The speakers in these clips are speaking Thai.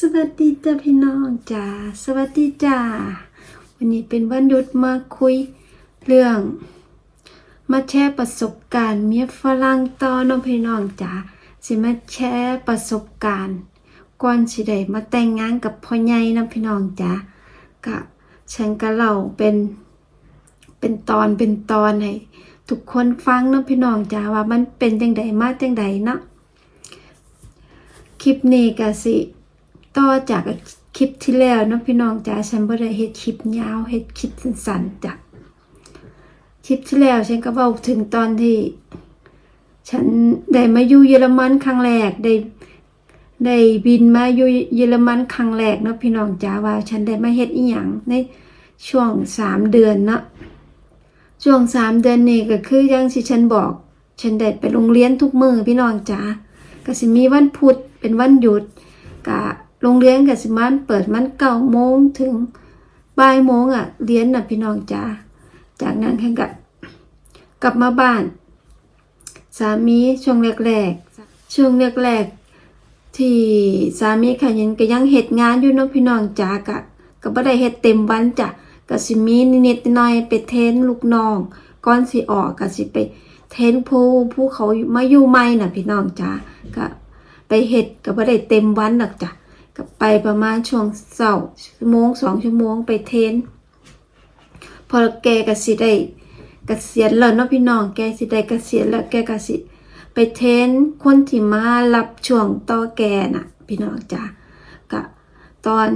สวัสดีจ้าพี่น้องจ้าสวัสดีจ้าวันนี้เป็นวันหยุดมาคุยเรื่อง มาแชร์ประสบการณ์เมียฝรั่งต่อน้องพี่น้องจ้าสิมาแชร์ประสบการณ์ก่อนสิได้มาแต่งงานกับพ่อใหญ่น้องพี่น้องจ้ากะฉันก็เล่าเป็นเป็นตอนเป็นตอนให้ทุกคนฟังน้องพี่น้องจ้าว่ามันเป็นจังใดมาจังใดเนาะคลิปนี้ก็สิ ต่อจากคลิปที่แล้วเนาะพี่น้องจ้าฉันบ่ได้เฮ็ดคลิปยาวเฮ็ดคลิปสั้นๆจ้ะคลิปที่แล้วฉันก็เว้าถึงตอนที่ ฉันได้มาอยู่เยอรมันครั้งแรกได้ได้บินมาอยู่เยอรมันครั้งแรกเนาะพี่น้องจ้าว่า ฉันได้มาเฮ็ดอีหยังในช่วงสามเดือนเนาะช่วงสามเดือนนี้ก็คืออย่างที่ฉันบอก ฉันได้ไปโรงเรียนทุกมือพี่น้องจ้าก็สิมีวันพุธเป็นวันหยุดกะ โรงเรียนก็สิมันเปิดมันเก้าโมงถึงบ่ายโมงอะเรียนน่ะพี่น้องจ้าจากนั้นแข่งกับกลับมาบ้าน สามีช่วงแรกๆช่วงแรกๆที่สามีค่ะยังก็ยังเฮ็ดงานอยู่เนาะพี่น้องจ้ากะก็บ่ได้เฮ็ดเต็มวันจ้ะก็สิมีนิดๆหน่อยไปเทนลูกน้องก่อนสิออกก็สิไปเทนผู้ผู้เขามาอยู่ใหม่น่ะพี่น้องจ้าก็ไปเฮ็ดก็บ่ได้เต็มวันหรอกจ้ะ ก็ไปประมาณช่วงเช้าชั่วโมงสองชั่วโมงไปเทน พอแกก็สิได้เกษียณแล้วเนาะพี่น้องแกสิได้เกษียณแล้วแกก็สิ ไปเทนคนที่มารับช่วงต่อแกน่ะ พี่น้องจ้าก็ตอน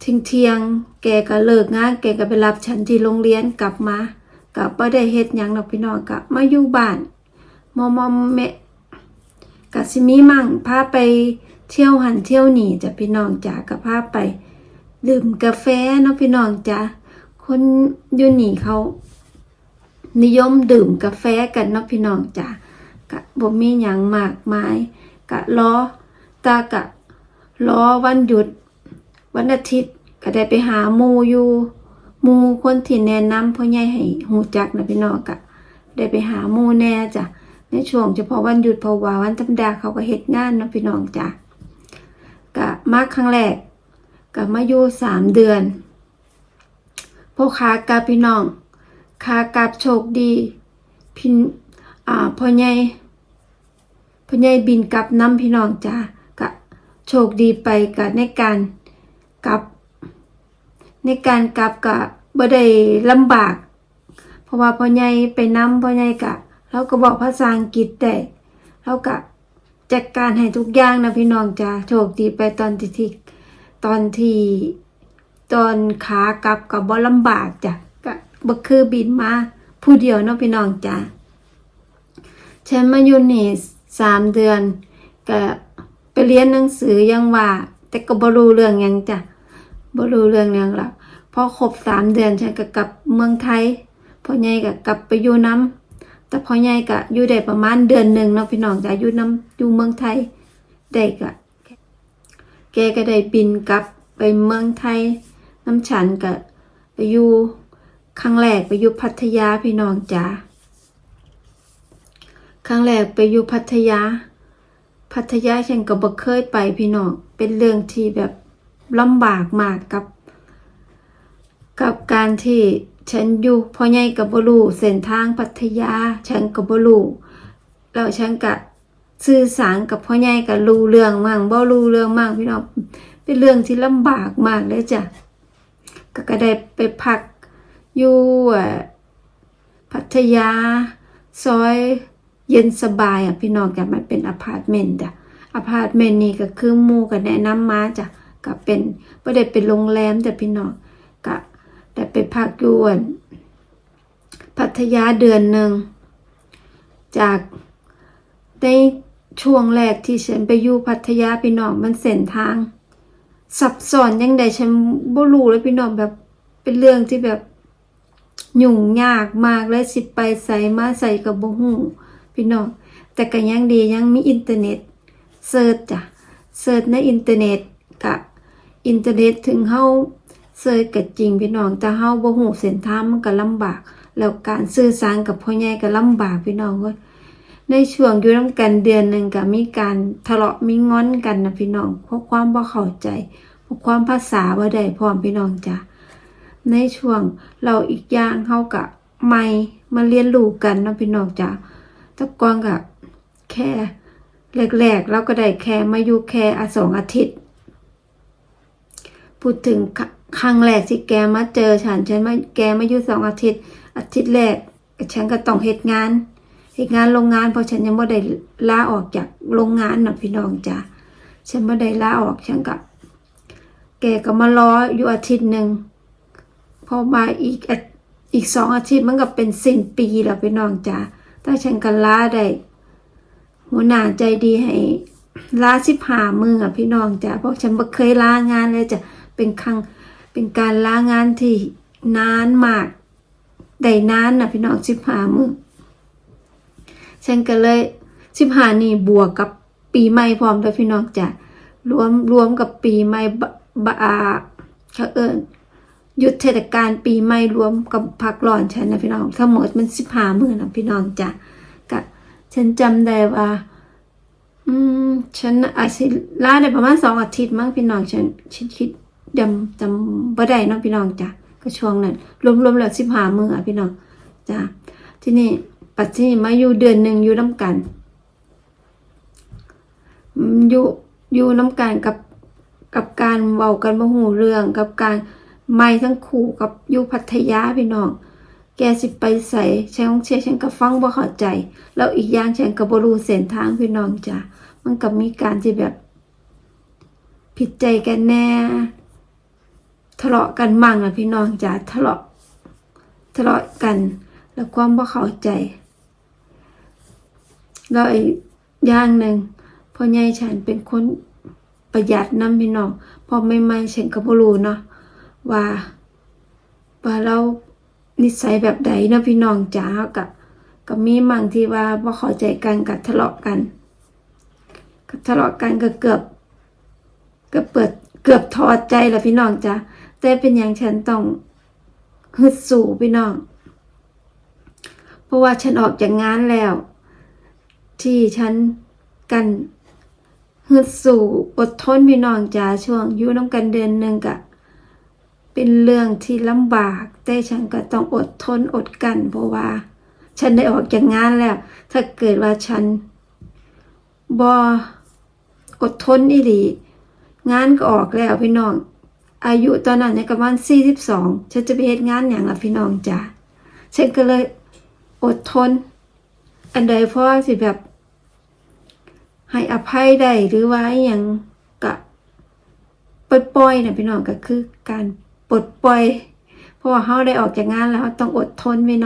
เที่ยงเที่ยงแกก็เลิกงานแกก็ไปรับฉันที่โรงเรียนกลับมาก็บ่ได้เฮ็ดหยังดอกพี่น้องก็มาอยู่บ้านมอมอมแม่ ก็สิมีมั่งพาไปเที่ยวหันเที่ยวหนีจ้ะพี่น้องจ๋าก็พาไป ดื่มกาแฟเนาะพี่น้องจ๋าคนอยู่นี่เขา นิยมดื่มกาแฟกันเนาะพี่น้องจ๋าก็บ่มีหยังมากมายก็รอตากะรอวันหยุด วันอาทิตย์ก็ได้ไปหาหมู่อยู่หมู่คนที่แนะนำพ่อใหญ่ให้หูจักนะพี่น้องกะได้ไปหาหมู่แน่จ้ะ ในช่วงเฉพาะวันหยุดพราะว่าวันธรรมดาเขาก็เฮ็ดงานเนาะพี่น้องจ้ะกะมาครั้งแรกกะมาอยู่สามเดือนพ่อขากลับพี่น้องขากลับโชคดีพี่อ่าพ่อใหญ่พ่อใหญ่บินกลับน้ำพี่น้องจ้ะกะโชคดีไปกะในการกลับ ในการกลับกะบ่ได้ลำบาก เพราะว่าพ่อใหญ่ไปน้ำพ่อใหญ่กะ เราก็บอกภาษาอังกฤษได้เรากะจัดการให้ทุกอย่างนะพี่น้องจ้าโชคดีไปตอนที่ที่ตอนที่ตอนขากลับกับบ่ลำบากจ้ะก็บ่คือบินมาผู้เดียวเนาะพี่น้องจ้าฉันมาอยู่นี่สามเดือนก็ไปเรียนหนังสือยังว่า แต่ก็บ่รู้เรื่องยังจ้ะบ่รู้เรื่องยังหรอกพอครบสามเดือนฉันก็กลับเมืองไทยพ่อใหญ่ก็กลับไปอยู่น้ำ แต่พ่อใหญ่ก็อยู่ได้ประมาณเดือนหนึ่งเนาะพี่น้องจะอยู่น้ำอยู่เมืองไทยได้ก็แกก็ได้บินกลับไปเมืองไทยน้ำฉันก็ไปอยู่ครั้งแรกไปอยู่พัทยาพี่น้องจ๋าครั้งแรกไปอยู่พัทยา พัทยาฉันก็บ่เคยไปพี่น้องเป็นเรื่องที่แบบลำบากมากกับ กับการที่ ฉันอยู่พ่อใหญ่กับบรูเส้นทางพัทยา ฉันกับบรูแล้วฉันก็สื่อสารกับพ่อใหญ่กับรู้เรื่องมั่งบ่รู้เรื่องมั่งพี่น้องเป็นเรื่องที่ลำบากมากเลยจ้ะก็ก็ได้ไปพักอยู่พัทยา ซอยเย็นสบายอะพี่น้องจ้ะมันเป็นอพาร์ตเมนต์จ้ะอพาร์ตเมนต์นี่ก็คือมู่ก็แนะนำมาจ้ะก็เป็นบ่ได้เป็นโรงแรมจ้ะพี่น้องก็ ได้ไปพักอยู่อั่นพัทยาเดือนหนึ่ง จากในช่วงแรกที่ฉันไปอยู่พัทยาพี่น้องมันเส้นทางซับซ้อนยังไงฉันบ่รู้เลยพี่น้องแบบเป็นเรื่องที่แบบยุ่งยากมากเลยสิไปใส่มาใส่กับบ่ฮู้พี่น้องแต่ก็ยังดียังมีอินเทอร์เน็ตเสิร์ชจ้ะเสิร์ชในอินเทอร์เน็ตกะอินเทอร์เน็ตถึงเฮา เสิร์ชก็จริงพี่น้องแต่เฮาบ่ฮู้เส้นทางมันก็ลำบาก แล้วการสื่อสารกับพ่อใหญ่ก็ลำบากพี่น้องเว้ยในช่วงอยู่น้ำกันเดือนหนึ่งก็มีการทะเลาะมีงอนกันนะพี่น้องเพราะความบ่เข้าใจเพราะความภาษาบ่ได้พร้อมพี่น้องจ้ะในช่วงเราอีกอย่างเฮาก็ใหม่มาเรียนรู้กันนะพี่น้องจ้ะตะกอนก็แค่แรกๆเราก็ได้แค่มาอยู่แค่อสองอาทิตย์ พูดถึง ครั้งแรกที่แกมาเจอฉัน ฉันมาแกมาอยู่สองอาทิตย์ อาทิตย์แรก ฉันก็ต้องเฮ็ดงานเฮ็ดงานโรงงานเพราะฉันยังไม่ได้ลาออกจากโรงงานนะพี่น้องจ้ะฉันไม่ได้ลาออกฉันก็แกก็มารออยู่อาทิตย์หนึ่งพอมาอีกอีกสองอาทิตย์มันก็เป็นสิ้นปีแล้วพี่น้องจ้ะถ้าฉันก็ลาได้หัวหน้าใจดีให้ลาสิบหามืออะพี่น้องจ้ะเพราะฉันไม่เคยลางานเลยจ้ะเป็นครั้ง เป็นการลางานที่นานมากได้นานนะพี่น้องสิบหามือฉันก็เลยสิบหานี่บวกกับปีใหม่พร้อมด้วยพี่น้องจ้ะรวมรวมกับปีใหม่บะบะอาเขาเอิญหยุดเทศกาลปีใหม่รวมกับพักร้อนฉันนะพี่น้องทั้งหมดมันสิบหามือนะพี่น้องจ้ะก็ฉันจำได้ว่า อืม ฉันอาจจะลาได้ประมาณสองอาทิตย์มั้งพี่น้องฉันฉันคิด จำจำบ่ได้เนาะพี่น้องจ้ะก็ช่วงนั้นรวมๆแล้วสิบหามืออะพี่น้องจ้ะที่นี่ปัจจุบันมาอยู่เดือนหนึ่งอยู่น้ำกันอยู่อยู่น้ำกันกับกับการเว้ากันบ่หูเรื่องกับการไม่ทั้งคู่กับอยู่พัทยาพี่น้องแกสิไปใส่ฉันของเชียฉันก็ฟังบ่เข้าใจ แล้วอีกอย่างฉันก็บ่รู้เส้นทางพี่น้องจ้ะมันก็มีการที่แบบ ผิดใจกันแน่ ทะเลาะกันมั่งนะพี่น้องจ้ะทะเลาะทะเลาะกัน แล้วความบ่เข้าใจแล้วอีกอย่างหนึ่งพ่อใหญ่ฉันเป็นคนประหยัดน้ำพี่น้องพอไม่ไม่ๆฉันก็บ่รู้เนาะว่าว่าเรานิสัยแบบใดเนาะพี่น้องจ๋ากับก็มีมั่งที่ว่าบ่เข้าใจกันกับทะเลาะกันก็ทะเลาะกันก็เกือบเกือบเปิดเกือบถอดใจแล้วพี่น้องจ้ะ แต่เป็นอย่างฉันต้องฮึดสู้พี่น้อง เพราะว่าฉันออกจากงานแล้ว ที่ฉันกันฮึดสู้อดทนพี่น้องจ้าช่วงอยู่น้ำกันเดือนหนึ่งกะเป็นเรื่องที่ลำบาก แต่ฉันก็ต้องอดทนอดกัน เพราะว่า ฉันได้ออกจากงานแล้ว ถ้าเกิดว่าฉันบออดทนอีหลีงานก็ออกแล้วพี่น้อง อายุตอนนั้นในี่ยประมาณสี่สิบสองฉันจะไปเฮ็ดงานอย่างละพี่น้องจ้ะฉันก็เลยอดทน อันใดพ่อสิแบบ ให้อภัยได้หรือว่าอย่างกะปลดปล่อยนะพี่น้องก็คือการปลดปล่อยเพราะว่าเขาได้ออกจากงานแล้วต้องอดทนพี่น้อง